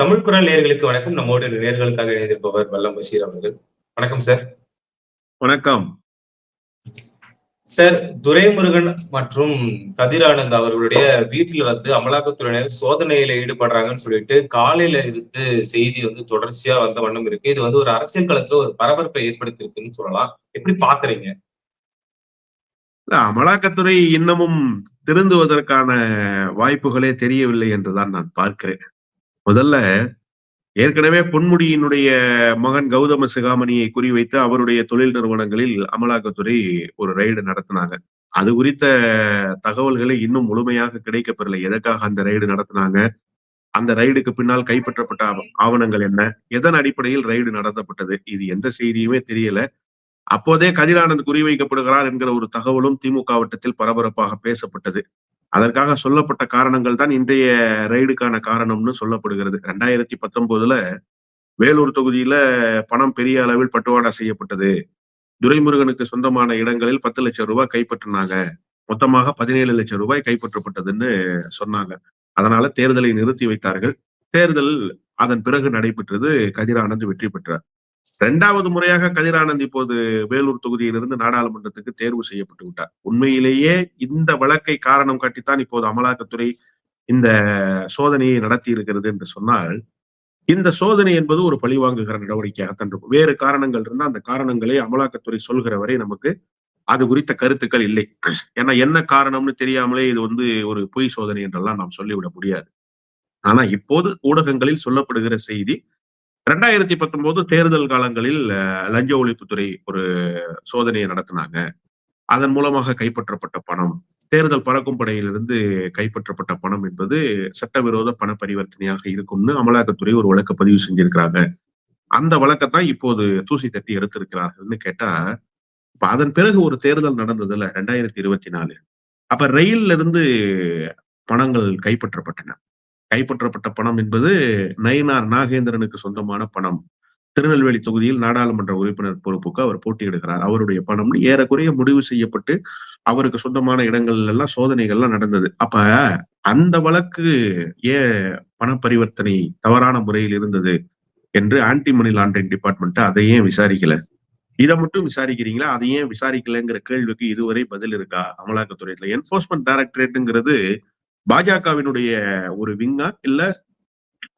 தமிழ் குரல் நேயர்களுக்கு வணக்கம். நம்மோடு நேர்களுக்காக இணைந்திருப்பவர் வல்லம் பஷீர் அவர்கள். வணக்கம் சார் வணக்கம். சார் துரைமுருகன் மற்றும் கதிரானந்த் அவர்களுடைய வீட்டில் வந்து அமலாக்கத்துறையினர் சோதனையில ஈடுபடுறாங்கன்னு சொல்லிட்டு காலையில இருந்து செய்தி வந்து தொடர்ச்சியா வந்த வண்ணம் இருக்கு. இது வந்து ஒரு அரசியல் களத்துல ஒரு பரபரப்பை ஏற்படுத்தியிருக்குன்னு சொல்லலாம். எப்படி பாக்குறீங்க? அமலாக்கத்துறை இன்னமும் திருந்துவதற்கான வாய்ப்புகளே தெரியவில்லை என்றுதான் நான் பார்க்கிறேன். முதல்ல ஏற்கனவே பொன்முடியினுடைய மகன் கௌதம சிகாமணியை குறிவைத்து அவருடைய தொழில் நிறுவனங்களில் அமலாக்கத்துறை ஒரு ரைடு நடத்தினாங்க. அது குறித்த தகவல்களை இன்னும் முழுமையாக கிடைக்கப்பெறலை. எதற்காக அந்த ரைடு நடத்தினாங்க? அந்த ரைடுக்கு பின்னால் கைப்பற்றப்பட்ட ஆவணங்கள் என்ன? எதன் அடிப்படையில் ரைடு நடத்தப்பட்டது? இது எந்த செய்தியுமே தெரியல. அப்போதே கதிரானந்த் குறிவைக்கப்படுகிறார் என்கிற ஒரு தகவலும் திமுக வட்டத்தில் பரபரப்பாக பேசப்பட்டது. அதற்காக சொல்லப்பட்ட காரணங்கள் தான் இன்றைய ரைடுக்கான காரணம்னு சொல்லப்படுகிறது. ரெண்டாயிரத்தி பத்தொன்பதுல வேலூர் தொகுதியில பணம் பெரிய அளவில் பட்டுவாடா செய்யப்பட்டது. துரைமுருகனுக்கு சொந்தமான இடங்களில் பத்து லட்சம் ரூபாய் கைப்பற்றினாங்க. மொத்தமாக பதினேழு லட்சம் ரூபாய் கைப்பற்றப்பட்டதுன்னு சொன்னாங்க. அதனால தேர்தலை நிறுத்தி வைத்தார்கள். தேர்தல் அதன் பிறகு நடைபெற்றது. கதிரானந்த் வெற்றி பெற்றார். இரண்டாவது முறையாக கதிரானந்த் இப்போது வேலூர் தொகுதியிலிருந்து நாடாளுமன்றத்துக்கு தேர்வு செய்யப்பட்டு விட்டார். உண்மையிலேயே இந்த வழக்கை காரணம் காட்டித்தான் இப்போது அமலாக்கத்துறை இந்த சோதனையை நடத்தி இருக்கிறது என்று சொன்னால் இந்த சோதனை என்பது ஒரு பழிவாங்குகிற நடவடிக்கையாக இருக்கும். வேறு காரணங்கள் இருந்தால் அந்த காரணங்களை அமலாக்கத்துறை சொல்கிற வரை நமக்கு அது குறித்த கருத்துக்கள் இல்லை. ஏன்னா என்ன காரணம்னு தெரியாமலே இது வந்து ஒரு பொய் சோதனை என்றெல்லாம் நாம் சொல்லிவிட முடியாது. ஆனா இப்போது ஊடகங்களில் சொல்லப்படுகிற செய்தி ரெண்டாயிரத்தி பத்தொன்பது தேர்தல் காலங்களில் லஞ்ச ஒழிப்புத்துறை ஒரு சோதனையை நடத்தினாங்க. அதன் மூலமாக கைப்பற்றப்பட்ட பணம் தேர்தல் பறக்கும் படையிலிருந்து கைப்பற்றப்பட்ட பணம் என்பது சட்டவிரோத பண பரிவர்த்தனையாக இருக்கும்னு அமலாக்கத்துறை ஒரு வழக்கு பதிவு செஞ்சிருக்கிறாங்க. அந்த வழக்கத்தான் இப்போது தூசி தட்டி எடுத்திருக்கிறார்கள்னு கேட்டா இப்ப அதன் பிறகு ஒரு தேர்தல் நடந்ததுல ரெண்டாயிரத்தி இருபத்தி நாலு. அப்ப ரயில்ல இருந்து பணங்கள் கைப்பற்றப்பட்டன. கைப்பற்றப்பட்ட பணம் என்பது நயினார் நாகேந்திரனுக்கு சொந்தமான பணம். திருநெல்வேலி தொகுதியில் நாடாளுமன்ற உறுப்பினர் பொறுப்புக்கு அவர் போட்டியிடுகிறார். அவருடைய பணம் ஏறக்குறைய முடிவு செய்யப்பட்டு அவருக்கு சொந்தமான இடங்கள்ல எல்லாம் சோதனைகள்லாம் நடந்தது. அப்ப அந்த வழக்கு ஏன் பண பரிவர்த்தனை தவறான முறையில் இருந்தது என்று ஆன்டி மணி லாண்டரிங் டிபார்ட்மெண்ட் அதை ஏன் விசாரிக்கல? இதை மட்டும் விசாரிக்கிறீங்களா? அதை ஏன் விசாரிக்கலைங்கிற கேள்விக்கு இதுவரை பதில் இருக்கா? அமலாக்கத்துறையில. என்போர்ஸ்மெண்ட் டைரக்டரேட்டுங்கிறது பாஜகவினுடைய ஒரு விங்கா இல்ல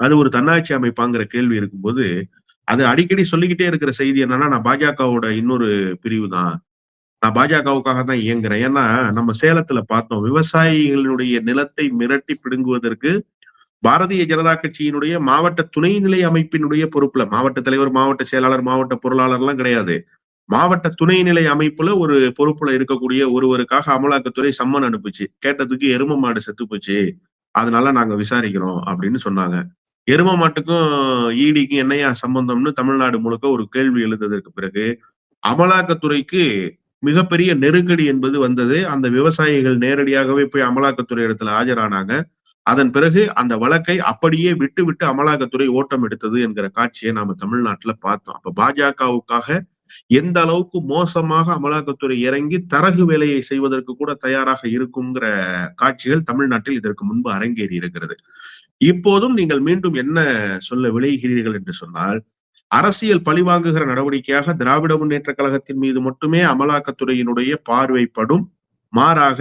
அது ஒரு தன்னாட்சி அமைப்பாங்கிற கேள்வி இருக்கும்போது அது அடிக்கடி சொல்லிக்கிட்டே இருக்கிற செய்தி என்னன்னா நான் பாஜகவோட இன்னொரு பிரிவு தான் நான் பாஜகவுக்காக தான் இயங்குறேன். ஏன்னா நம்ம சேலத்துல பார்த்தோம் விவசாயிகளுடைய நிலத்தை மிரட்டி பிடுங்குவதற்கு பாரதிய ஜனதா கட்சியினுடைய மாவட்ட துணைநிலை அமைப்பினுடைய பொறுப்புல மாவட்ட தலைவர் மாவட்ட செயலாளர் மாவட்ட பொருளாளர் எல்லாம் கிடையாது. மாவட்ட துணைநிலை அமைப்புல ஒரு பொறுப்புல இருக்கக்கூடிய ஒருவருக்காக அமலாக்கத்துறை சம்மன் அனுப்புச்சு. கேட்டதுக்கு எரும மாடு செத்து போச்சு. அதனால நாங்க விசாரிக்கிறோம் அப்படின்னு சொன்னாங்க. எரும மாட்டுக்கும் ஈடிக்கும் என்னையா சம்பந்தம்னு தமிழ்நாடு முழுக்க ஒரு கேள்வி எழுந்ததற்கு பிறகு அமலாக்கத்துறைக்கு மிகப்பெரிய நெருக்கடி என்பது வந்தது. அந்த விவசாயிகள் நேரடியாகவே போய் அமலாக்கத்துறை இடத்துல ஆஜரானாங்க. அதன் பிறகு அந்த வழக்கை அப்படியே விட்டு விட்டு அமலாக்கத்துறை ஓட்டம் எடுத்தது என்கிற காட்சியை நாம தமிழ்நாட்டுல பார்த்தோம். அப்ப பாஜகவுக்காக எந்த அளவுக்கு மோசமாக அமலாக்கத்துறை இறங்கி தரகு வேலையை செய்வதற்கு கூட தயாராக இருக்குங்கிற காட்சிகள் தமிழ்நாட்டில் இதற்கு முன்பு அரங்கேறி இருக்கிறது. இப்போதும் நீங்கள் மீண்டும் என்ன சொல்ல விளைகிறீர்கள் என்று சொன்னால் அரசியல் பழிவாங்குகிற நடவடிக்கையாக திராவிட முன்னேற்ற கழகத்தின் மீது மட்டுமே அமலாக்கத்துறையினுடைய பார்வைப்படும் மாறாக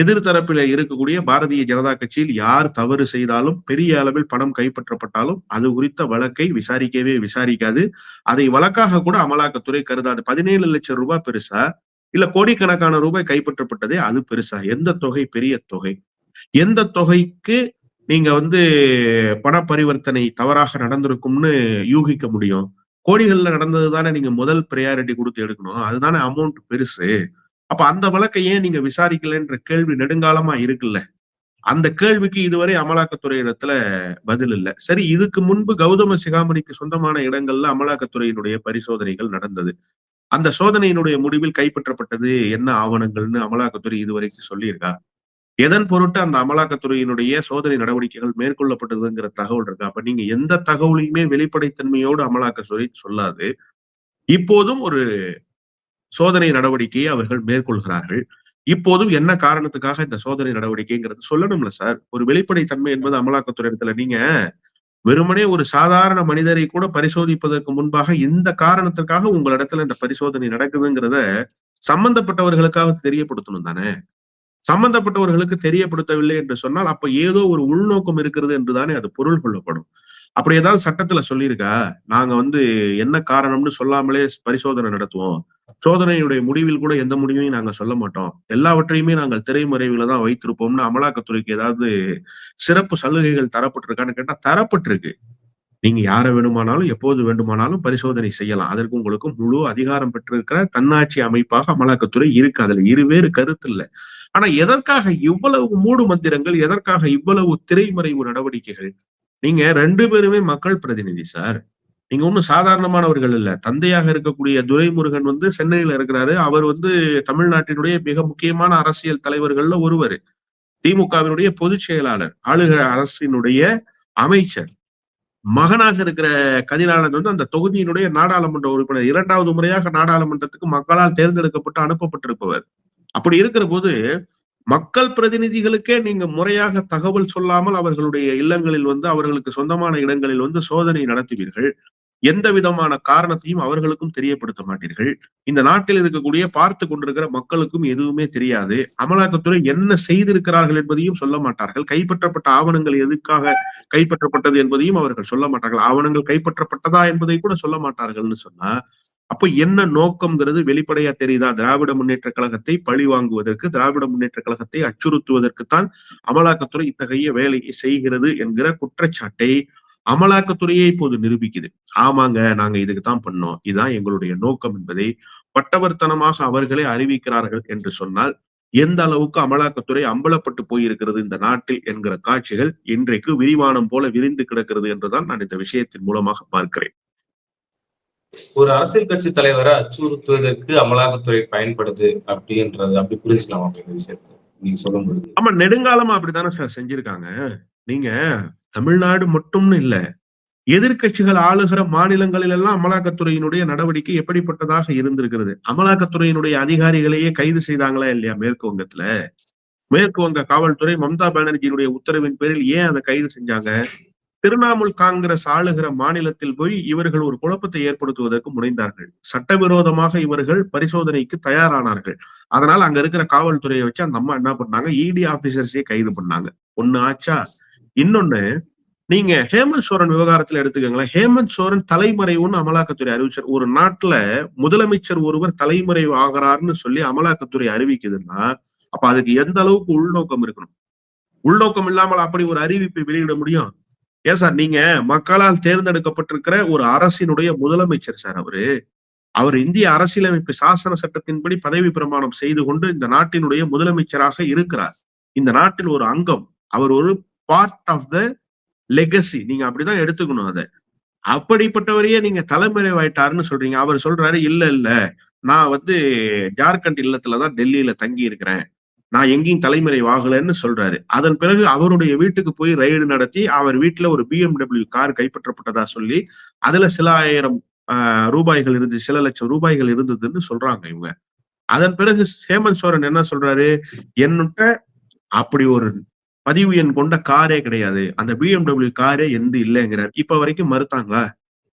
எதிர்த்தரப்பில இருக்கக்கூடிய பாரதிய ஜனதா கட்சியில் யார் தவறு செய்தாலும் பெரிய அளவில் பணம் கைப்பற்றப்பட்டாலும் அது குறித்த வழக்கை விசாரிக்கவே விசாரிக்காது. அதை வழக்காக கூட அமலாக்கத்துறை கருதாது. பதினேழு லட்சம் ரூபாய் பெருசா? இல்ல கோடிக்கணக்கான ரூபாய் கைப்பற்றப்பட்டதே அது பெருசா? எந்த தொகை? பெரிய தொகை. எந்த தொகைக்கு நீங்க வந்து பண பரிவர்த்தனை தவறாக நடந்திருக்கும்னு யூகிக்க முடியும்? கோடிகள்ல நடந்தது தானே நீங்க முதல் ப்ரையாரிட்டி கொடுத்து எடுக்கணும். அதுதானே அமௌண்ட் பெருசு. அப்ப அந்த வழக்கை ஏன் நீங்க விசாரிக்கலன்ற கேள்வி நெடுங்காலமா இருக்குல்ல? அந்த கேள்விக்கு இதுவரை அமலாக்கத்துறை இடத்துல பதில் இல்ல. சரி இதுக்கு முன்பு கௌதம சிகாமணிக்கு சொந்தமான இடங்கள்ல அமலாக்கத்துறையினுடைய பரிசோதனைகள் நடந்தது. அந்த சோதனையினுடைய முடிவில் கைப்பற்றப்பட்டது என்ன ஆவணங்கள்னு அமலாக்கத்துறை இதுவரைக்கும் சொல்லியிருக்கா? எதன் பொருட்டு அந்த அமலாக்கத்துறையினுடைய சோதனை நடவடிக்கைகள் மேற்கொள்ளப்பட்டதுங்கிற தகவல் இருக்கு? அப்ப நீங்க எந்த தகவலையுமே வெளிப்படைத்தன்மையோடு அமலாக்கத்துறை சொல்லாது. இப்போதும் ஒரு சோதனை நடவடிக்கையை அவர்கள் மேற்கொள்கிறார்கள். இப்போதும் என்ன காரணத்துக்காக இந்த சோதனை நடவடிக்கைங்கிறது சொல்லணும்ல சார் ஒரு வெளிப்படைத்தன்மை என்பது அமலாக்கத்துறை இடத்துல நீங்க வெறுமனே ஒரு சாதாரண மனிதரை கூட பரிசோதிப்பதற்கு முன்பாக இந்த காரணத்திற்காக உங்களிடத்துல இந்த பரிசோதனை நடக்குதுங்கிறத சம்பந்தப்பட்டவர்களுக்காக தெரியப்படுத்தணும் தானே? சம்பந்தப்பட்டவர்களுக்கு தெரியப்படுத்தவில்லை என்று சொன்னால் அப்ப ஏதோ ஒரு உள்நோக்கம் இருக்கிறது என்றுதானே அது பொருள் கொள்ளப்படும். அப்படி ஏதாவது சட்டத்துல சொல்லியிருக்கா? நாங்க வந்து என்ன காரணம்னு சொல்லாமலே பரிசோதனை நடத்துவோம். சோதனையுடைய முடிவில் கூட எந்த முடிவையும் நாங்க சொல்ல மாட்டோம். எல்லாவற்றையுமே நாங்கள் திரைமறைவில தான் வைத்திருப்போம்னு அமலாக்கத்துறைக்கு ஏதாவது சிறப்பு சலுகைகள் தரப்பட்டிருக்கான்னு கேட்டா தரப்பட்டிருக்கு. நீங்க யாரை வேணுமானாலும் எப்போது வேண்டுமானாலும் பரிசோதனை செய்யலாம். அதற்கு உங்களுக்கு முழு அதிகாரம் பெற்றிருக்கிற தன்னாட்சி அமைப்பாக அமலாக்கத்துறை இருக்கு. அதுல இருவேறு கருத்து இல்லை. ஆனா எதற்காக இவ்வளவு மூடு மந்திரங்கள் எதற்காக இவ்வளவு திரைமறைவு நடவடிக்கைகள்? நீங்க ரெண்டு பேருமே மக்கள் பிரதிநிதி சார். நீங்க ஒன்றும் சாதாரணமானவர்கள் இல்ல. தந்தையாக இருக்கக்கூடிய துரைமுருகன் வந்து சென்னையில இருக்கிறாரு. அவர் வந்து தமிழ்நாட்டினுடைய மிக முக்கியமான அரசியல் தலைவர்கள்ல ஒருவர். திமுகவினுடைய பொதுச் செயலாளர் ஆளுகிற அரசினுடைய அமைச்சர். மகனாக இருக்கிற கதிரானந்த் வந்து அந்த தொகுதியினுடைய நாடாளுமன்ற உறுப்பினர். இரண்டாவது முறையாக நாடாளுமன்றத்துக்கு மக்களால் தேர்ந்தெடுக்கப்பட்டு அனுப்பப்பட்டிருப்பவர். அப்படி இருக்கிற போது மக்கள் பிரதிநிதிகளுக்கே நீங்க முறையாக தகவல் சொல்லாமல் அவர்களுடைய இல்லங்களில் வந்து அவர்களுக்கு சொந்தமான இடங்களில் வந்து சோதனை நடத்துவீர்கள். எந்த விதமான காரணத்தையும் அவர்களுக்கும் தெரியப்படுத்த மாட்டீர்கள். இந்த நாட்டில் இருக்கக்கூடிய பார்த்து கொண்டிருக்கிற மக்களுக்கும் எதுவுமே தெரியாது. அமலாக்கத்துறை என்ன செய்திருக்கிறார்கள் என்பதையும் சொல்ல மாட்டார்கள். கைப்பற்றப்பட்ட ஆவணங்கள் எதுக்காக கைப்பற்றப்பட்டது என்பதையும் அவர்கள் சொல்ல மாட்டார்கள். ஆவணங்கள் கைப்பற்றப்பட்டதா என்பதை கூட சொல்ல மாட்டார்கள்னு சொன்னா அப்ப என்ன நோக்கம்ங்கிறது வெளிப்படையா தெரியுதா? திராவிட முன்னேற்ற கழகத்தை பழி வாங்குவதற்கு திராவிட முன்னேற்ற கழகத்தை அச்சுறுத்துவதற்குத்தான் அமலாக்கத்துறை இத்தகைய வேலையை செய்கிறது என்கிற குற்றச்சாட்டை அமலாக்கத்துறையே இப்போது நிரூபிக்குது. ஆமாங்க நாங்க இதுக்கு தான் பண்ணோம். இதுதான் எங்களுடைய நோக்கம் என்பதை பட்டவர்த்தனமாக அவர்களே அறிவிக்கிறார்கள் என்று சொன்னால் எந்த அளவுக்கு அமலாக்கத்துறை அம்பலப்பட்டு போயிருக்கிறது இந்த நாட்டில் என்கிற காட்சிகள் இன்றைக்கு விரிவானம் போல விரிந்து கிடக்கிறது என்றுதான் நான் இந்த விஷயத்தின் மூலமாக பார்க்கிறேன். ஒரு அரசியல் கட்சி தலைவரை அச்சுறுத்துவதற்கு அமலாக்கத்துறை பயன்படுது அப்படின்றது அப்படி புரிஞ்சுக்கலாமா? இந்த விஷயத்த நீங்க சொல்லும் பொழுது ஆமா நெடுங்காலமா அப்படித்தானே சார் செஞ்சிருக்காங்க. நீங்க தமிழ்நாடு மட்டும்னு இல்ல. எதிர்க்கட்சிகள் ஆளுகிற மாநிலங்களில் எல்லாம் அமலாக்கத்துறையினுடைய நடவடிக்கை எப்படிப்பட்டதாக இருந்திருக்கிறது? அமலாக்கத்துறையினுடைய அதிகாரிகளையே கைது செய்தாங்களா இல்லையா மேற்கு வங்கத்துல மேற்கு வங்க காவல்துறை மம்தா பானர்ஜியினுடைய உத்தரவின் பேரில் ஏன் அதை கைது செஞ்சாங்க? திரிணாமுல் காங்கிரஸ் ஆளுகிற மாநிலத்தில் போய் இவர்கள் ஒரு குழப்பத்தை ஏற்படுத்துவதற்கு முனைந்தார்கள். சட்டவிரோதமாக இவர்கள் பரிசோதனைக்கு தயாரானார்கள். அதனால அங்க இருக்கிற காவல்துறையை வச்சு அந்த அம்மா என்ன பண்ணாங்க? இடி ஆபீசர்ஸே கைது பண்ணாங்க. ஒண்ணு ஆச்சா? இன்னொன்னு நீங்க ஹேமந்த் சோரன் விவகாரத்துல எடுத்துக்கோங்களேன். ஹேமந்த் சோரன் தலைமறைவுன்னு அமலாக்கத்துறை அறிவிச்சார். ஒரு நாட்டுல முதலமைச்சர் ஒருவர் தலைமறைவு ஆகிறார்னு சொல்லி அமலாக்கத்துறை அறிவிக்குதுன்னா அப்ப அதுக்கு எந்த அளவுக்கு உள்நோக்கம் இருக்கணும்? உள்நோக்கம் இல்லாமல் அப்படி ஒரு அறிவிப்பை வெளியிட முடியும்? ஏன் சார்? நீங்க மக்களால் தேர்ந்தெடுக்கப்பட்டிருக்கிற ஒரு அரசினுடைய முதலமைச்சர் சார் அவரு. அவர் இந்திய அரசியலமைப்பு சாசன சட்டத்தின்படி பதவி பிரமாணம் செய்து கொண்டு இந்த நாட்டினுடைய முதலமைச்சராக இருக்கிறார். இந்த நாட்டில் ஒரு அங்கம் அவர் ஒரு பார்ட் ஆஃப் த லெகசி நீங்க அப்படிதான் எடுத்துக்கணும் அதை. அப்படிப்பட்டவரையே நீங்க தலைமறைவாயிட்டாருன்னு சொல்றீங்க. அவர் சொல்றாரு இல்ல இல்ல. நான் வந்து ஜார்க்கண்ட் இல்லத்துலதான் டெல்லியில தங்கி இருக்கிறேன் நான் எங்கேயும் தலைமறைவாகலன்னு சொல்றாரு. அதன் பிறகு அவருடைய வீட்டுக்கு போய் ரைடு நடத்தி அவர் வீட்டுல ஒரு பிஎம்டபிள்யூ கார் கைப்பற்றப்பட்டதா சொல்லி அதுல சில ஆயிரம் ரூபாய்கள் இருந்து சில லட்சம் ரூபாய்கள் இருந்ததுன்னு சொல்றாங்க இவங்க. அதன் பிறகு ஹேமந்த் சோரன் என்ன சொல்றாரு? என்னட்ட அப்படி ஒரு பதிவு எண் கொண்ட காரே கிடையாது. அந்த பிஎம்டபிள்யூ காரே எந்த இல்லைங்கிறார் இப்ப வரைக்கும் மறுத்தாங்களா?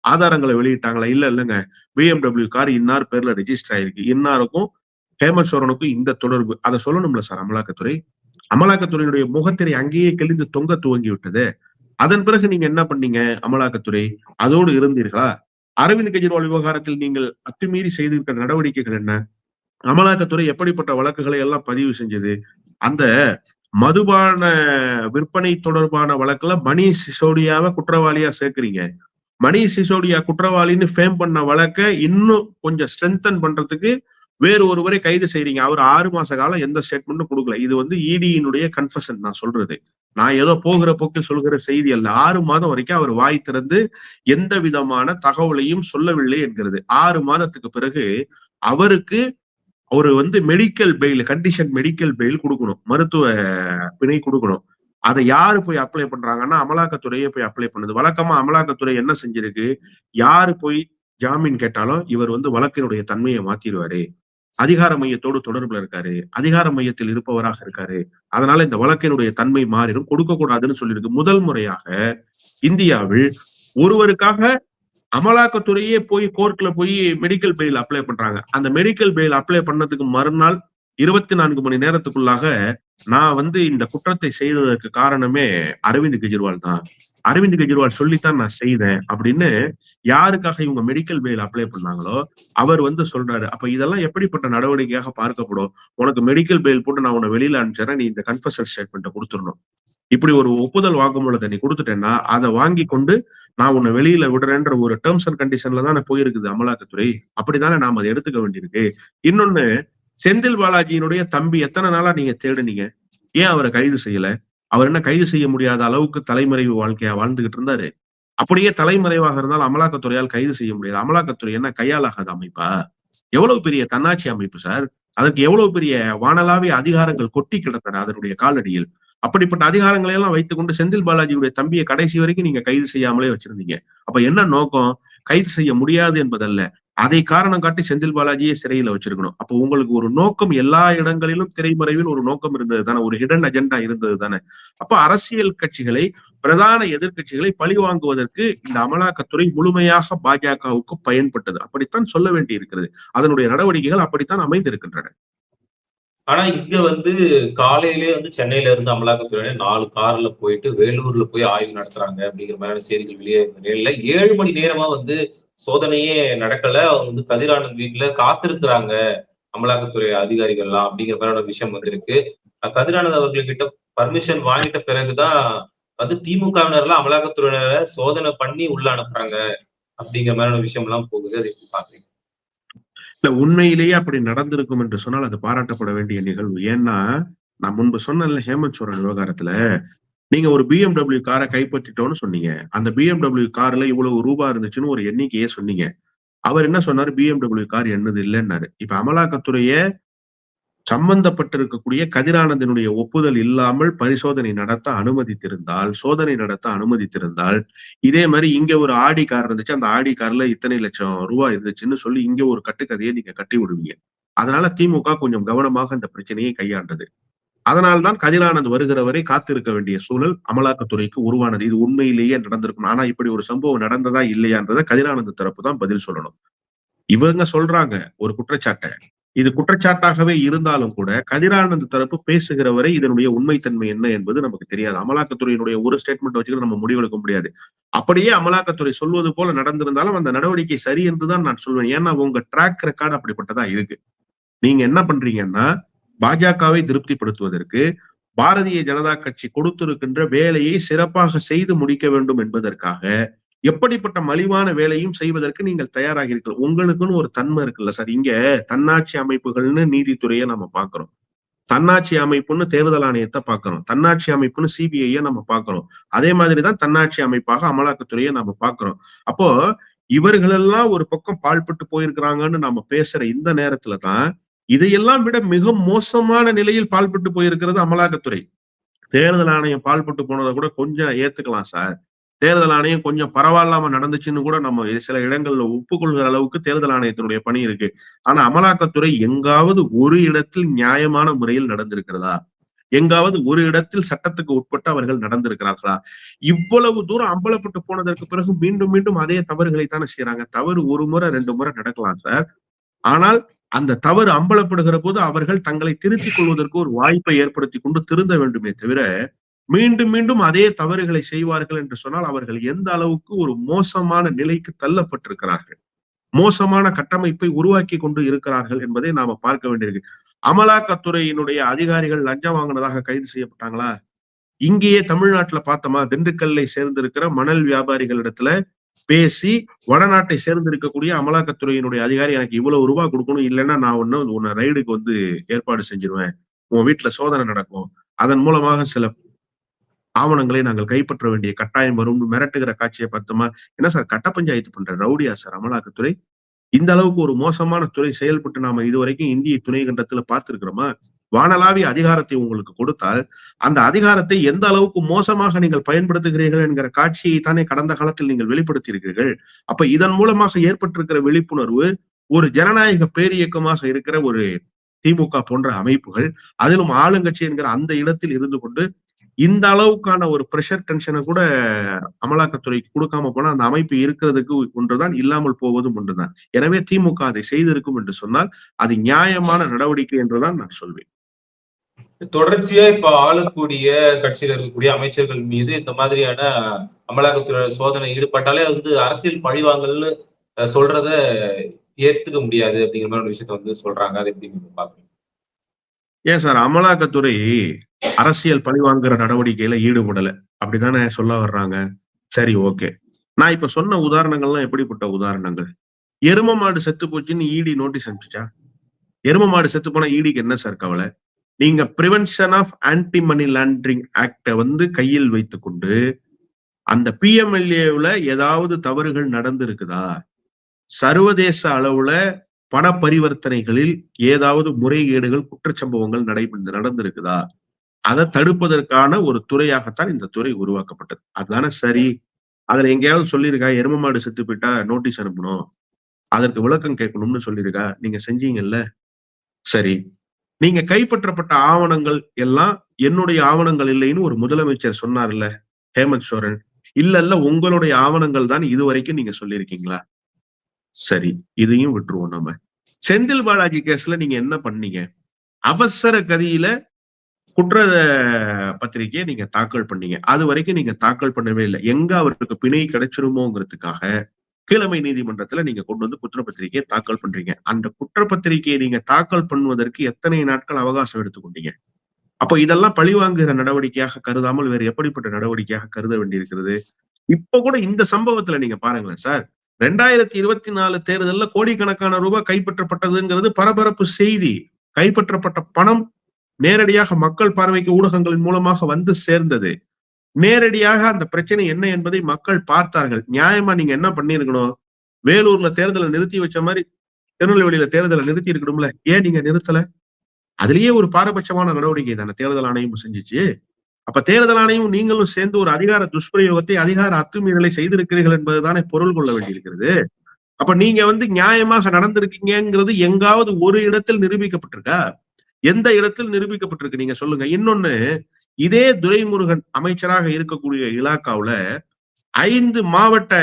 ஆதாரங்களை வெளியிட்டாங்களா? இல்ல இல்லைங்க. பிஎம்டபிள்யூ கார் இன்னார் பேர்ல ரெஜிஸ்டர் ஆயிருக்கு. இன்னாருக்கும் ஹேமந்த் சோரனுக்கும் இந்த தொடர்பு. அதை சொல்லணும்ல சார் அமலாக்கத்துறை? அமலாக்கத்துறையினுடைய முகத்திரை அங்கேயே கிழிந்து தொங்க துவங்கி விட்டது அதன் பிறகு நீங்க என்ன பண்ணீங்க அமலாக்கத்துறை? அதோடு இருந்தீர்களா? அரவிந்த் கெஜ்ரிவால் விவகாரத்தில் நீங்கள் அத்துமீறி செய்திருக்கிற நடவடிக்கைகள் என்ன? அமலாக்கத்துறை எப்படிப்பட்ட வழக்குகளை எல்லாம் பதிவு செஞ்சது? அந்த மதுபான விற்பனை தொடர்பான வழக்குல மணி சிசோடியாவை குற்றவாளியா சேர்க்கிறீங்க. மணி சிசோடியா குற்றவாளின்னு ஃபேம் பண்ண வழக்க இன்னும் கொஞ்சம் ஸ்ட்ரென்தன் பண்றதுக்கு வேறு ஒருவரை கைது செய்றீங்க. அவர் ஆறு மாச காலம் எந்த ஸ்டேட்மெண்ட்டும் கொடுக்கல. இது வந்து இடியினுடைய கன்ஃபஷன் நான் சொல்றது. நான் ஏதோ போகிற போக்கில் சொல்கிற செய்தி அல்ல. ஆறு மாதம் வரைக்கும் அவர் வாய் திறந்து எந்த விதமான தகவலையும் சொல்லவில்லை என்கிறது. ஆறு மாதத்துக்கு பிறகு அவருக்கு ஒரு வந்து medical bail condition medical bail கொடுக்கணும். மருத்துவ பிணை கொடுக்கணும். அதை யாரு போய் அப்ளை பண்றாங்கன்னா அமலாக்கத்துறையே போய் அப்ளை பண்ணுது. வழக்கமா அமலாக்கத்துறை என்ன செஞ்சிருக்கு? யாரு போய் ஜாமீன் கேட்டாலும் இவர் வந்து வழக்கினுடைய தன்மையை மாத்திடுவாரு. அதிகார மையத்தோடு தொடர்புல இருக்காரு. அதிகார மையத்தில் இருப்பவராக இருக்காரு. அதனால இந்த வழக்கினுடைய தன்மை மாறிடும். கொடுக்க கூடாதுன்னு சொல்லியிருக்கு. முதல் முறையாக இந்தியாவில் ஒருவருக்காக அமலாக்கத்துறையே போய் கோர்ட்ல போய் மெடிக்கல் பெயில் அப்ளை பண்றாங்க. அந்த மெடிக்கல் பெயில் அப்ளை பண்ணதுக்கு மறுநாள் இருபத்தி நான்கு மணி நேரத்துக்குள்ளாக நான் வந்து இந்த குற்றத்தை செய்ததற்கு காரணமே அரவிந்த் கெஜ்ரிவால் தான். அரவிந்த் கெஜ்ரிவால் சொல்லித்தான் நான் செய்தேன் அப்படின்னு யாருக்காக இவங்க மெடிக்கல் பெயில் அப்ளை பண்ணாங்களோ அவர் வந்து சொல்றாரு. அப்ப இதெல்லாம் எப்படிப்பட்ட நடவடிக்கையாக பார்க்கப்படும்? உனக்கு மெடிக்கல் பெயில் போட்டு நான் உன்னை வெளியில அனுப்பிச்சேன் நீ இந்த கன்ஃபஷன் ஸ்டேட்மெண்ட்டை கொடுத்துடணும். இப்படி ஒரு ஒப்புதல் வாக்குமூலத்தை நீ கொடுத்துட்டேன்னா அதை வாங்கி கொண்டு நான் உன்னை வெளியில விடுறேன்ற ஒரு டேர்ம்ஸ் அண்ட் கண்டிஷன்ல தானே போயிருக்குது அமலாக்கத்துறை. அப்படித்தானே நாம அதை எடுத்துக்க வேண்டியிருக்கு. இன்னொன்னு செந்தில் பாலாஜியினுடைய தம்பி எத்தனை நாளா நீங்க தேடுனீங்க? ஏன் அவரை கைது செய்யல? அவர் என்ன கைது செய்ய முடியாத அளவுக்கு தலைமறைவு வாழ்க்கையா வாழ்ந்துகிட்டு இருந்தாரு? அப்படியே தலைமறைவாக இருந்தால் அமலாக்கத்துறையால் கைது செய்ய முடியாது. அமலாக்கத்துறை என்ன கையாலாகாத அமைப்பா? எவ்வளவு பெரிய தன்னாட்சி அமைப்பு சார்? அதற்கு எவ்வளவு பெரிய வானலாவிய அதிகாரங்கள் கொட்டி கிடத்தன அதனுடைய காலடியில்? அப்படிப்பட்ட அதிகாரங்களை எல்லாம் வைத்துக்கொண்டு செந்தில் பாலாஜியுடைய தம்பியை கடைசி வரைக்கும் நீங்க கைது செய்யாமலே வச்சிருந்தீங்க. அப்ப என்ன நோக்கம்? கைது செய்ய முடியாது என்பதல்ல. அதை காரணம் காட்டி செந்தில் பாலாஜியே சிறையில வச்சிருக்கணும். அப்போ உங்களுக்கு ஒரு நோக்கம் எல்லா இடங்களிலும் திரைமறைவில் ஒரு நோக்கம் இருந்தது தானே. ஒரு ஹிடன் அஜெண்டா இருந்தது தானே. அப்ப அரசியல் கட்சிகளை பிரதான எதிர்கட்சிகளை பழி வாங்குவதற்கு இந்த அமலாக்கத்துறை முழுமையாக பாஜகவுக்கு பயன்பட்டது. அப்படித்தான் சொல்ல வேண்டி இருக்கிறது அதனுடைய நடவடிக்கைகள் அப்படித்தான் அமைந்திருக்கின்றன. ஆனா இங்க வந்து காலையிலேயே வந்து சென்னையில இருந்து அமலாக்கத்துறையினர் நாலு கார்ல போயிட்டு வேலூர்ல போய் ஆய்வு நடத்துறாங்க அப்படிங்கிற மாதிரியான செய்திகள் வெளியே நிலையில ஏழு மணி நேரமா வந்து சோதனையே நடக்கல. அவங்க வந்து கதிரானந்த் வீட்டுல காத்திருக்கிறாங்க அமலாக்கத்துறை அதிகாரிகள்லாம் அப்படிங்கிற மாதிரியான விஷயம் வந்திருக்கு. கதிரானந்த் அவர்கள்கிட்ட பர்மிஷன் வாங்கிட்ட பிறகுதான் வந்து திமுகவினர்லாம் அமலாக்கத்துறையினரை சோதனை பண்ணி உள்ள அனுப்புறாங்க அப்படிங்கிற மாதிரியான விஷயம் எல்லாம் போகுது. அதை எப்படி பாக்குறீங்க இல்ல உண்மையிலேயே அப்படி நடந்திருக்கும் என்று சொன்னால் அது பாராட்டப்பட வேண்டிய நிகழ்வு. ஏன்னா நான் முன்பு சொன்னேன்ல ஹேமந்த் சோரன் விவகாரத்துல நீங்க ஒரு பிஎம்டபிள்யூ காரை கைப்பற்றிட்டோம்னு சொன்னீங்க. அந்த பிஎம்டபிள்யூ கார்ல இவ்வளவு ரூபா இருந்துச்சுன்னு ஒரு எண்ணிக்கையே சொன்னீங்க. அவர் என்ன சொன்னாரு? பிஎம்டபிள்யூ கார் என்னது இல்லைன்னாரு. இப்ப அமலாக்கத்துறைய சம்பந்தப்பட்டிருக்கக்கூடிய கதிரானந்தனுடைய ஒப்புதல் இல்லாமல் பரிசோதனை நடத்த அனுமதித்திருந்தால் சோதனை நடத்த அனுமதித்திருந்தால் இதே மாதிரி இங்க ஒரு ஆடி கார் இருந்துச்சு அந்த ஆடி கார்ல இத்தனை லட்சம் ரூபாய் இருந்துச்சுன்னு சொல்லி இங்க ஒரு கட்டுக்கதையை நீங்க கட்டி விடுவீங்க. அதனால திமுக கொஞ்சம் கவனமாக இந்த பிரச்சனையை கையாண்டது. அதனால்தான் கதிரானந்த் வருகிற வரை காத்திருக்க வேண்டிய சூழல் அமலாக்கத்துறைக்கு உருவானது. இது உண்மையிலேயே நடந்திருக்கும். ஆனா இப்படி ஒரு சம்பவம் நடந்ததா இல்லையான்றத கதிரானந்த் தரப்பு தான் பதில் சொல்லணும். இவங்க சொல்றாங்க ஒரு குற்றச்சாட்டை. இது குற்றச்சாட்டாகவே இருந்தாலும் கூட கதிரானந்த் தரப்பு பேசுகிற வரை இதனுடைய உண்மைத்தன்மை என்ன என்பது நமக்கு தெரியாது. அமலாக்கத்துறையினுடைய ஒரு ஸ்டேட்மெண்ட் வச்சுக்கிட்டு நம்ம முடிவெடுக்க முடியாது. அப்படியே அமலாக்கத்துறை சொல்வது போல நடந்திருந்தாலும் அந்த நடவடிக்கை சரி என்றுதான் நான் சொல்வேன். ஏன்னா உங்க ட்ராக் ரெக்கார்டு அப்படிப்பட்டதா இருக்கு. நீங்க என்ன பண்றீங்கன்னா பாஜகவை திருப்திப்படுத்துவதற்கு பாரதிய ஜனதா கட்சி கொடுத்திருக்கின்ற வேலையை சிறப்பாக செய்து முடிக்க வேண்டும் என்பதற்காக எப்படிப்பட்ட மலிவான வேலையும் செய்வதற்கு நீங்கள் தயாராக இருக்கிறோம் உங்களுக்குன்னு ஒரு தன்மை இருக்குல்ல சார். இங்க தன்னாட்சி அமைப்புகள்னு நீதித்துறையை நம்ம பாக்குறோம் தன்னாட்சி அமைப்புன்னு தேர்தல் ஆணையத்தை பாக்குறோம் தன்னாட்சி அமைப்புன்னு சிபிஐய நம்ம பாக்குறோம் அதே மாதிரிதான் தன்னாட்சி அமைப்பாக அமலாக்கத்துறையை நம்ம பாக்குறோம் அப்போ இவர்களெல்லாம் ஒரு பக்கம் பால்பட்டு போயிருக்கிறாங்கன்னு நாம பேசுற இந்த நேரத்துல தான் இதையெல்லாம் விட மிக மோசமான நிலையில் பால்பட்டு போயிருக்கிறது அமலாக்கத்துறை. தேர்தல் ஆணையம் பால்பட்டு போனதை கூட கொஞ்சம் ஏத்துக்கலாம் சார். தேர்தல் ஆணையம் கொஞ்சம் பரவாயில்லாம நடந்துச்சுன்னு கூட நம்ம சில இடங்கள்ல ஒப்புக்கொள்கிற அளவுக்கு தேர்தல் ஆணையத்தினுடைய பணி இருக்கு. ஆனா அமலாக்கத்துறை எங்காவது ஒரு இடத்தில் நியாயமான முறையில் நடந்திருக்கிறதா? எங்காவது ஒரு இடத்தில் சட்டத்துக்கு உட்பட்டு அவர்கள் நடந்திருக்கிறார்களா? இவ்வளவு தூரம் அம்பலப்பட்டு போனதற்கு பிறகு மீண்டும் மீண்டும் அதே தவறுகளை தானே செய்யறாங்க தவறு ஒரு முறை ரெண்டு முறை நடக்கலாம் சார். ஆனால் அந்த தவறு அம்பலப்படுகிற போது அவர்கள் தங்களை திருத்திக் கொள்வதற்கு ஒரு வாய்ப்பை ஏற்படுத்தி கொண்டு திருந்த வேண்டுமே தவிர மீண்டும் மீண்டும் அதே தவறுகளை செய்வார்கள் என்று சொன்னால் அவர்கள் எந்த அளவுக்கு ஒரு மோசமான நிலைக்கு தள்ளப்பட்டிருக்கிறார்கள். மோசமான கட்டமைப்பை உருவாக்கி கொண்டு இருக்கிறார்கள் என்பதை நாம பார்க்க வேண்டியிருக்கு. அமலாக்கத்துறையினுடைய அதிகாரிகள் லஞ்சம் வாங்கினதாக கைது செய்யப்பட்டாங்களா? இங்கேயே தமிழ்நாட்டுல பார்த்தோமா? திண்டுக்கல்லை சேர்ந்திருக்கிற மணல் வியாபாரிகளிடத்துல பேசி வடநாட்டை சேர்ந்திருக்கக்கூடிய அமலாக்கத்துறையினுடைய அதிகாரி எனக்கு இவ்வளவு ரூபாய் கொடுக்கணும் இல்லைன்னா நான் ஒண்ணு உன்னை ரைடுக்கு வந்து ஏற்பாடு செஞ்சிருவேன். உன் வீட்டுல சோதனை நடக்கும். அதன் மூலமாக சில ஆவணங்களை நாங்கள் கைப்பற்ற வேண்டிய கட்டாயம் வரும். மிரட்டுகிற காட்சியை பார்த்தோமா என்ன சார் கட்ட பஞ்சாயத்து பண்ற ரவுடியா சார் அமலாக்கத்துறை இந்த அளவுக்கு ஒரு மோசமான துறை செயல்பட்டு நாம இதுவரைக்கும் இந்திய துணை கண்டத்துல பார்த்திருக்கிறோமா? வானலாவிய அதிகாரத்தை உங்களுக்கு கொடுத்தால் அந்த அதிகாரத்தை எந்த அளவுக்கு மோசமாக நீங்கள் பயன்படுத்துகிறீர்கள் என்கிற காட்சியை தானே கடந்த காலத்தில் நீங்கள் வெளிப்படுத்தி இருக்கிறீர்கள் அப்ப இதன் மூலமாக ஏற்பட்டிருக்கிற விழிப்புணர்வு ஒரு ஜனநாயக பேரியக்கமாக இருக்கிற ஒரு திமுக போன்ற அமைப்புகள் அதிலும் ஆளுங்கட்சி என்கிற அந்த இடத்தில் இருந்து கொண்டு இந்த அளவுக்கான ஒரு பிரஷர் டென்ஷனை கூட அமலாக்கத்துறைக்கு கொடுக்காம போனா அந்த அமைப்பு இருக்கிறதுக்கு ஒன்றுதான் இல்லாமல் போவதும் ஒன்றுதான். எனவே திமுக அதை செய்திருக்கும் என்று சொன்னால் அது நியாயமான நடவடிக்கை என்றுதான் நான் சொல்வேன். தொடர்ச்சியா இப்ப ஆளக்கூடிய கட்சியில இருக்கக்கூடிய அமைச்சர்கள் மீது இந்த மாதிரியான அமலாக்கத்துறை சோதனை ஈடுபட்டாலே அது வந்து அரசியல் பழிவாங்கல்னு அஹ், சொல்றத ஏத்துக்க முடியாது அப்படிங்கிற மாதிரி ஒரு விஷயத்த வந்து சொல்றாங்க. அது எப்படி நீங்க பாக்குறீங்க ஏன் சார்? அமலாக்கத்துறை அரசியல் பழிவாங்குற நடவடிக்கையில ஈடுபடல. அப்படிதானே சொல்ல வர்றாங்க? சரி ஓகே. நான் இப்ப சொன்ன உதாரணங்கள்லாம் எப்படிப்பட்ட உதாரணங்கள்? எரும மாடு செத்து போச்சுன்னு இடி நோட்டீஸ் அனுப்பிச்சா எரும மாடு செத்து போனா இடிக்கு என்ன சார் கவலை? நீங்க prevention of anti money laundering act வந்து கையில் வைத்துக்கொண்டு அந்த பிஎம்எல்ஏவுல ஏதாவது தவறுகள் நடந்திருக்குதா? சர்வதேச அளவுல பண பரிவர்த்தனைகளில் ஏதாவது முறைகேடுகள் குற்றச்சம்பவங்கள் நடை நடந்திருக்குதா? அதை தடுப்பதற்கான ஒரு துறையாகத்தான் இந்த துறை உருவாக்கப்பட்டது. அதுதானே சரி. அதுல எங்கேயாவது சொல்லியிருக்கா எரும மாடு செத்து போயிட்டா நோட்டீஸ் அனுப்பணும். அதற்கு விளக்கம் கேட்கணும்னு சொல்லியிருக்கா? நீங்க செஞ்சீங்கல்ல. சரி. நீங்க கைப்பற்றப்பட்ட ஆவணங்கள் எல்லாம் என்னுடைய ஆவணங்கள் இல்லைன்னு ஒரு முதலமைச்சர் சொன்னார்ல ஹேமந்த் சோரன். இல்ல இல்ல உங்களுடைய ஆவணங்கள் தான் இதுவரைக்கும் நீங்க சொல்லியிருக்கீங்களா? சரி இதையும் விட்டுருவோம் நம்ம செந்தில் பாலாஜி கேஸ்ல நீங்க என்ன பண்ணீங்க? அவசர கதியில குற்ற பத்திரிகையை நீங்க தாக்கல் பண்ணீங்க. அது வரைக்கும் நீங்க தாக்கல் பண்ணவே இல்லை. எங்க அவருக்கு பிணை கிடைச்சிருமோங்கிறதுக்காக கீழமை நீதிமன்றத்துல நீங்க கொண்டு வந்து குற்றப்பத்திரிகையை தாக்கல் பண்றீங்க. அந்த குற்றப்பத்திரிகையை நீங்க தாக்கல் பண்ணுவதற்கு எத்தனை நாட்கள் அவகாசம் எடுத்துக்கொண்டீங்க அப்ப இதெல்லாம் பழிவாங்குகிற நடவடிக்கையாக கருதாமல் வேறு எப்படிப்பட்ட நடவடிக்கையாக கருத வேண்டியிருக்கிறது? இப்ப கூட இந்த சம்பவத்துல நீங்க பாருங்களேன் சார். ரெண்டாயிரத்தி இருபத்தி நாலு தேர்தலில் கோடிக்கணக்கான ரூபாய் கைப்பற்றப்பட்டதுங்கிறது பரபரப்பு செய்தி. கைப்பற்றப்பட்ட பணம் நேரடியாக மக்கள் பார்வைக்கு ஊடகங்களின் மூலமாக வந்து சேர்ந்தது. நேரடியாக அந்த பிரச்சனை என்ன என்பதை மக்கள் பார்த்தார்கள். நியாயமா நீங்க என்ன பண்ணிருக்கணும் வேலூர்ல தேர்தலை நிறுத்தி வச்ச மாதிரி திருநெல்வேலியில தேர்தலை நிறுத்தி இருக்கணும்ல. ஏன் நீங்க நிறுத்தல? அதுலயே ஒரு பாரபட்சமான நடவடிக்கை தானே தேர்தல் ஆணையம் செஞ்சுச்சு. அப்ப தேர்தல் ஆணையம் நீங்களும் சேர்ந்து ஒரு அதிகார துஷ்பிரயோகத்தை அதிகார அத்துமீறலை செய்திருக்கிறீர்கள் என்பதுதானே பொருள் கொள்ள வேண்டியிருக்கிறது. அப்ப நீங்க வந்து நியாயமாக நடந்திருக்கீங்கிறது எங்காவது ஒரு இடத்தில் நிரூபிக்கப்பட்டிருக்கா? எந்த இடத்தில் நிரூபிக்கப்பட்டிருக்கு? நீங்க சொல்லுங்க. இன்னொன்னு இதே துரைமுருகன் அமைச்சராக இருக்கக்கூடிய இலாக்காவுல ஐந்து மாவட்ட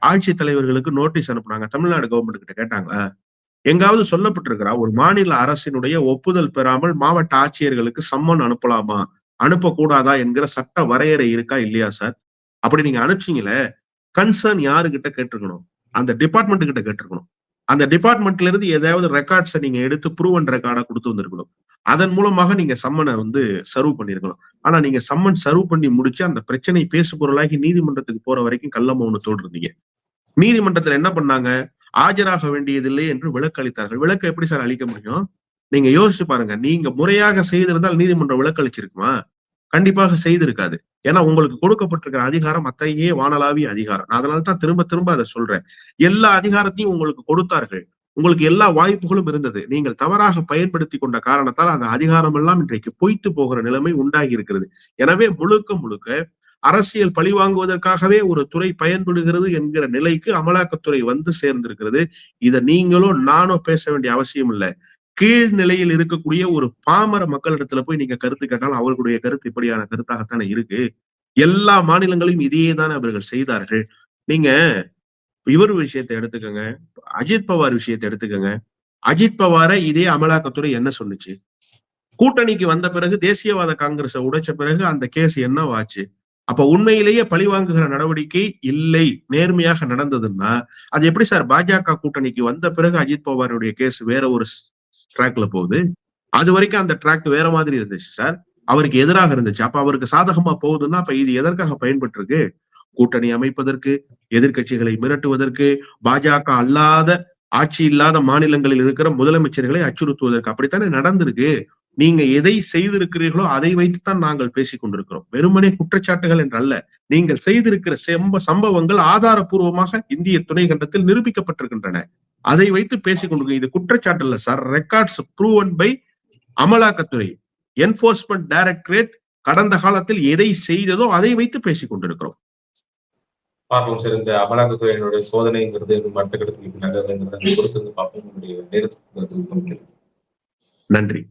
ஆட்சித் தலைவர்களுக்கு நோட்டீஸ் அனுப்புனாங்க. தமிழ்நாடு கவர்மெண்ட் கிட்ட கேட்டாங்களா? எங்காவது சொல்லப்பட்டிருக்கிறா? ஒரு மாநில அரசினுடைய ஒப்புதல் பெறாமல் மாவட்ட ஆட்சியர்களுக்கு சம்மன் அனுப்பலாமா? அனுப்பக்கூடாதா என்கிற சட்ட வரையறை இருக்கா இல்லையா சார் அப்படி நீங்க அனுப்பிச்சீங்களே கன்சர்ன் யாருகிட்ட கேட்டிருக்கணும்? அந்த டிபார்ட்மெண்ட் கிட்ட கேட்டிருக்கணும். அந்த டிபார்ட்மெண்ட்ல இருந்து ஏதாவது ரெக்கார்ட்ஸை நீங்க எடுத்து ப்ரூவன் ரெக்கார்டா கொடுத்து வந்திருக்கணும். அதன் மூலமாக நீங்க சம்மனை வந்து சர்வ் பண்ணிருக்கணும். ஆனா நீங்க சம்மன் சர்வ் பண்ணி முடிச்சு அந்த பிரச்சனை பேசு பொருளாகி நீதிமன்றத்துக்கு போற வரைக்கும் கள்ள மௌனத்தோடு இருந்தீங்க. நீதிமன்றத்துல என்ன பண்ணாங்க? ஆஜராக வேண்டியதில்லை என்று விளக்கு அளித்தார்கள். விளக்கு எப்படி சார் அளிக்க முடியும்? நீங்க யோசிச்சு பாருங்க. நீங்க முறையாக செய்திருந்தால் நீதிமன்றம் விளக்கு அளிச்சிருக்குமா? கண்டிப்பாக செய்திருக்காது. ஏன்னா உங்களுக்கு கொடுக்கப்பட்டிருக்கிற அதிகாரம் அத்தகையே வானலாவிய அதிகாரம். நான் அதனால தான் திரும்ப திரும்ப அதை சொல்றேன். எல்லா அதிகாரத்தையும் உங்களுக்கு கொடுத்தார்கள். உங்களுக்கு எல்லா வாய்ப்புகளும் இருந்தது. நீங்கள் தவறாக பயன்படுத்தி கொண்ட காரணத்தால் அந்த அதிகாரம் எல்லாம் இன்றைக்கு பொய்த்து போகிற நிலைமை உண்டாகி இருக்கிறது எனவே முழுக்க முழுக்க அரசியல் பழி வாங்குவதற்காகவே ஒரு துறை பயன்படுகிறது என்கிற நிலைக்கு அமலாக்கத்துறை வந்து சேர்ந்திருக்கிறது. இதை நீங்களோ நானோ பேச வேண்டிய அவசியம் இல்லை. கீழ்நிலையில் இருக்கக்கூடிய ஒரு பாமர மக்களிடத்துல போய் நீங்க கருத்து கேட்டாலும் அவர்களுடைய கருத்து இப்படியான கருத்தாகத்தானே இருக்கு. எல்லா மாநிலங்களையும் இதையேதான் அவர்கள் செய்தார்கள். நீங்க இவர் விஷயத்தை எடுத்துக்கோங்க அஜித் பவார் விஷயத்தை எடுத்துக்கோங்க. அஜித் பவாரை இதே அமலாக்கத்துறை என்ன சொன்னுச்சு கூட்டணிக்கு வந்த பிறகு தேசியவாத காங்கிரஸை உடைச்ச பிறகு அந்த கேஸ் என்னவாச்சு? அப்ப உண்மையிலேயே பழிவாங்குகிற நடவடிக்கை இல்லை நேர்மையாக நடந்ததுன்னா அது எப்படி சார் பாஜக கூட்டணிக்கு வந்த பிறகு அஜித் பவாருடைய கேஸ் வேற ஒரு ட்ராக்ல போகுது. அது வரைக்கும் அந்த ட்ராக் வேற மாதிரி இருந்துச்சு சார் அவருக்கு எதிராக இருந்துச்சு. அப்ப அவருக்கு சாதகமா போகுதுன்னா அப்ப இது எதற்காக பயன்பட்டிருக்கு கூட்டணி அமைப்பதற்கு எதிர்கட்சிகளை மிரட்டுவதற்கு பாஜக அல்லாத ஆட்சி இல்லாத மாநிலங்களில் இருக்கிற முதலமைச்சர்களை அச்சுறுத்துவதற்கு அப்படித்தானே நடந்திருக்கு? நீங்க எதை செய்திருக்கிறீர்களோ அதை வைத்துத்தான் நாங்கள் பேசிக் கொண்டிருக்கிறோம். வெறுமனே குற்றச்சாட்டுகள் என்றல்ல. அல்ல நீங்கள் செய்திருக்கிற செம்ப சம்பவங்கள் ஆதாரபூர்வமாக இந்திய துணை கண்டத்தில் நிரூபிக்கப்பட்டிருக்கின்றன. அதை வைத்து பேசிக் கொண்டிருக்கோம் இது குற்றச்சாட்டு இல்ல சார் ரெக்கார்ட்ஸ் ப்ரூவன் பை அமலாக்கத்துறை. என்போர்ஸ்மெண்ட் டைரக்டரேட் கடந்த காலத்தில் எதை செய்ததோ அதை வைத்து பேசிக் கொண்டிருக்கிறோம். பார்ப்போம் சார் இந்த அமலாக்கத்துறையினுடைய சோதனைங்கிறது அடுத்த கட்டத்துக்கு நகர்றதுங்கிறத பொறுத்து பார்ப்போம். நன்றி.